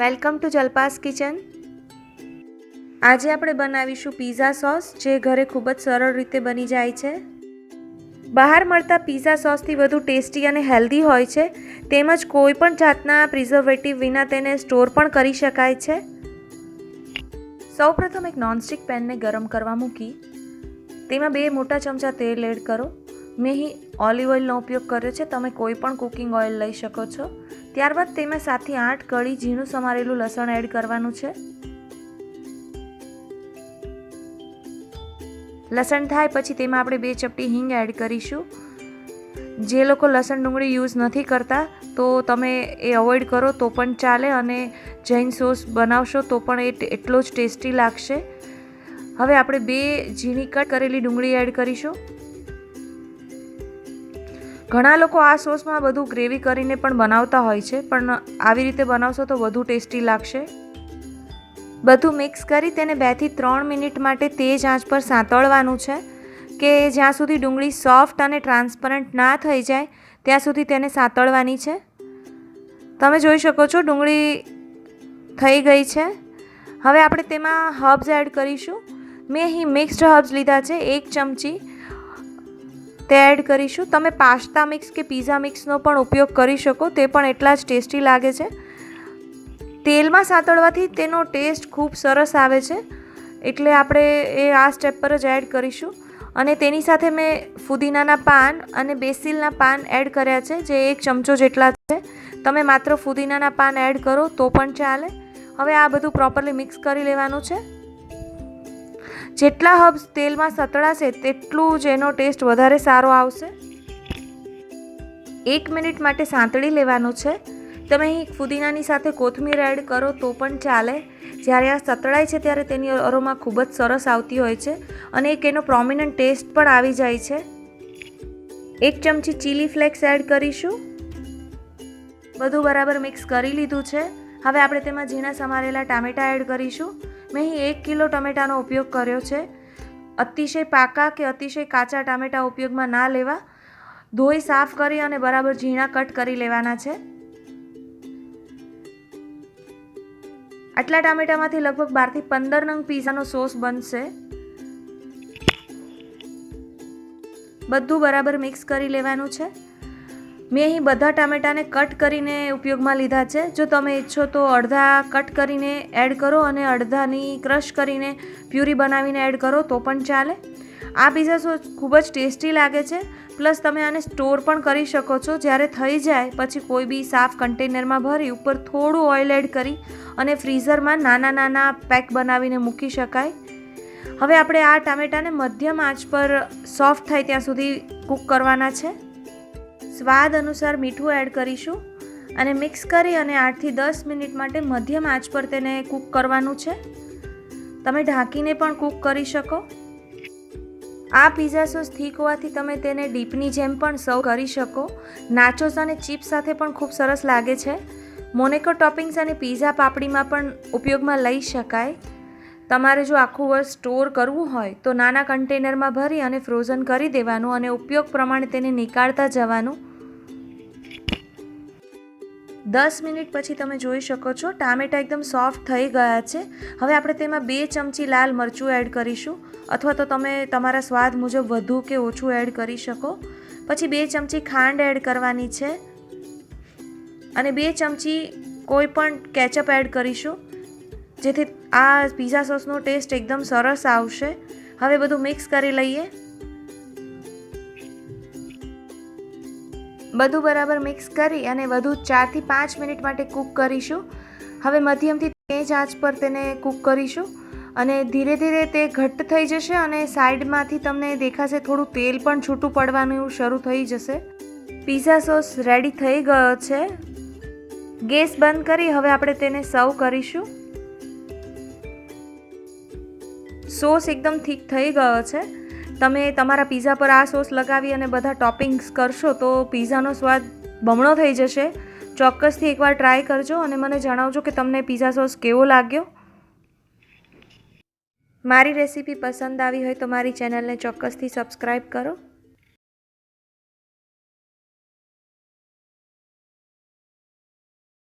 Welcome to Jalpa's kitchen. આજે આપણે બનાવીશું પીઝા સોસ જે ઘરે ખૂબ જ સરળ રીતે બની જાય છે. બહાર મળતા પીઝા સોસથી વધુ ટેસ્ટી અને હેલ્ધી હોય છે, તેમજ કોઈ પણ જાતના પ્રિઝર્વેટિવ વિના તેને સ્ટોર પણ કરી શકાય છે. સૌપ્રથમ એક નોનસ્ટિક પેનને ગરમ કરવા મૂકી, તેમાં બે મોટા ચમચા તેલ એડ કરો. મેં ઓલિવ ઓઇલનો ઉપયોગ કર્યો છે. તમે કોઈ પણ કુકિંગ ઓઇલ લઈ શકો છો. ત્યારબાદ તેમાં સાતથી આઠ કળી ઝીણું સમારેલું લસણ એડ કરવાનું છે. લસણ થાય પછી તેમાં આપણે બે ચપટી હિંગ એડ કરીશું. જે લોકો લસણ ડુંગળી યુઝ નથી કરતા, તો તમે એ અવોઇડ કરો તો પણ ચાલે અને જૈન સોસ બનાવશો તો પણ એ એટલો જ ટેસ્ટી લાગશે. હવે આપણે બે ઝીણી કટ કરેલી ડુંગળી એડ કરીશું. ઘણા લોકો આ સોસમાં બધું ગ્રેવી કરીને પણ બનાવતા હોય છે, પણ આવી રીતે બનાવશો તો વધુ ટેસ્ટી લાગશે. બધું મિક્સ કરી તેને બેથી ત્રણ મિનિટ માટે તેજ આંચ પર સાંતળવાનું છે, કે જ્યાં સુધી ડુંગળી સોફ્ટ અને ટ્રાન્સપરન્ટ ના થઈ જાય, ત્યાં સુધી તેને સાંતળવાની છે. તમે જોઈ શકો છો ડુંગળી થઈ ગઈ છે. હવે આપણે તેમાં હર્બ્સ એડ કરીશું. મેં અહીં મિક્સ્ડ હર્બ્સ લીધા છે, એક ચમચી. તે એડ કરીશું. તમે પાસ્તા મિક્સ કે પીઝા મિક્સનો પણ ઉપયોગ કરી શકો, તે પણ એટલા જ ટેસ્ટી લાગે છે. તેલમાં સાતળવાથી તેનો ટેસ્ટ ખૂબ સરસ આવે છે, એટલે આપણે એ આ સ્ટેપ પર જ એડ કરીશું. અને તેની સાથે મેં ફુદીનાના પાન અને બેસિલના પાન એડ કર્યા છે, જે એક ચમચો જેટલા છે. તમે માત્ર ફુદીનાના પાન એડ કરો તો પણ ચાલે. હવે આ બધું પ્રોપરલી મિક્સ કરી લેવાનું છે. જેટલા હબ્સ તેલમાં સતળાશે તેટલું જ એનો ટેસ્ટ વધારે સારો આવશે. એક મિનિટ માટે સાંતળી લેવાનું છે. તમે અહીં ફુદીનાની સાથે કોથમીર એડ કરો તો પણ ચાલે. જ્યારે આ સતળાય છે ત્યારે તેની અરોમાં ખૂબ જ સરસ આવતી હોય છે અને એક એનો પ્રોમિનન્ટ ટેસ્ટ પણ આવી જાય છે. એક ચમચી ચીલી ફ્લેક્સ એડ કરીશું. બધું બરાબર મિક્સ કરી લીધું છે. હવે આપણે તેમાં ઝીણા સમારેલા ટામેટાં એડ કરીશું. મેં અહીં એક કિલો ટમેટાનો ઉપયોગ કર્યો છે. અતિશય પાકા કે અતિશય કાચા ટામેટા ઉપયોગમાં ના લેવા. ધોઈ સાફ કરી અને બરાબર ઝીણા કટ કરી લેવાના છે. આટલા ટામેટામાંથી લગભગ બારથી પંદર નંગ પીઝાનો સોસ બનશે. બધું બરાબર મિક્સ કરી લેવાનું છે. મેં અહીં બધા ટામેટાને કટ કરીને ઉપયોગમાં લીધા છે. જો તમે ઈચ્છો તો અડધા કટ કરીને એડ કરો અને અડધાની ક્રશ કરીને પ્યુરી બનાવીને એડ કરો તો પણ ચાલે. આ પીઝા સોસ ખૂબ જ ટેસ્ટી લાગે છે. પ્લસ તમે આને સ્ટોર પણ કરી શકો છો. જ્યારે થઈ જાય પછી કોઈ બી સાફ કન્ટેનરમાં ભરી ઉપર થોડું ઓઇલ એડ કરી અને ફ્રીઝરમાં નાના નાના પેક બનાવીને મૂકી શકાય. હવે આપણે આ ટામેટાને મધ્યમ આંચ પર સોફ્ટ થાય ત્યાં સુધી કૂક કરવાના છે. સ્વાદ અનુસાર મીઠું એડ કરીશું અને મિક્સ કરી અને આઠથી દસ મિનિટ માટે મધ્યમ આંચ પર તેને કૂક કરવાનું છે. તમે ઢાંકીને પણ કૂક કરી શકો. આ પીઝા સોસ થીક હોવાથી તમે તેને ડીપની જેમ પણ સર્વ કરી શકો. નાચોસ અને ચિપ્સ સાથે પણ ખૂબ સરસ લાગે છે. મોનેકો ટોપિંગ્સ અને પીઝા પાપડીમાં પણ ઉપયોગમાં લઈ શકાય. તમારે જો આખું વર્ષ સ્ટોર કરવું હોય તો નાના કન્ટેનરમાં ભરી અને ફ્રોઝન કરી દેવાનું અને ઉપયોગ પ્રમાણે તેને નીકાળતા જવાનું. દસ મિનિટ પછી તમે જોઈ શકો છો, ટામેટા એકદમ સોફ્ટ થઈ ગયા છે. હવે આપણે તેમાં બે ચમચી લાલ મરચું એડ કરીશું. અથવા તો તમે તમારા સ્વાદ મુજબ વધુ કે ઓછું એડ કરી શકો. પછી બે ચમચી ખાંડ એડ કરવાની છે. અને બે ચમચી કોઈ પણ કેચઅપ એડ કરીશું. જેથી આ પીઝા સોસનો ટેસ્ટ એકદમ સરસ આવશે. હવે બધું મિક્સ કરી લઈએ. બધું બરાબર મિક્સ કરી અને વધુ ચારથી પાંચ મિનિટ માટે કૂક કરીશું. હવે મધ્યમથી તેજ આંચ પર તેને કૂક કરીશું અને ધીરે ધીરે તે ઘટ્ટ થઈ જશે અને સાઈડમાંથી તમને દેખાશે થોડું તેલ પણ છૂટું પડવાનું શરૂ થઈ જશે. પીઝા સોસ રેડી થઈ ગયો છે. ગેસ બંધ કરી હવે આપણે તેને સર્વ કરીશું. સોસ એકદમ થીક થઈ ગયો છે. તમે તમારા પીઝા પર આ સોસ લગાવી અને બધા ટોપિંગ્સ કરશો તો પીઝાનો સ્વાદ બમણો થઈ જશે. ચોક્કસથી એકવાર ટ્રાય કરજો અને મને જણાવજો કે તમને પીઝા સોસ કેવો લાગ્યો. મારી રેસીપી પસંદ આવી હોય તો મારી ચેનલને ચોક્કસથી સબસ્ક્રાઈબ કરો.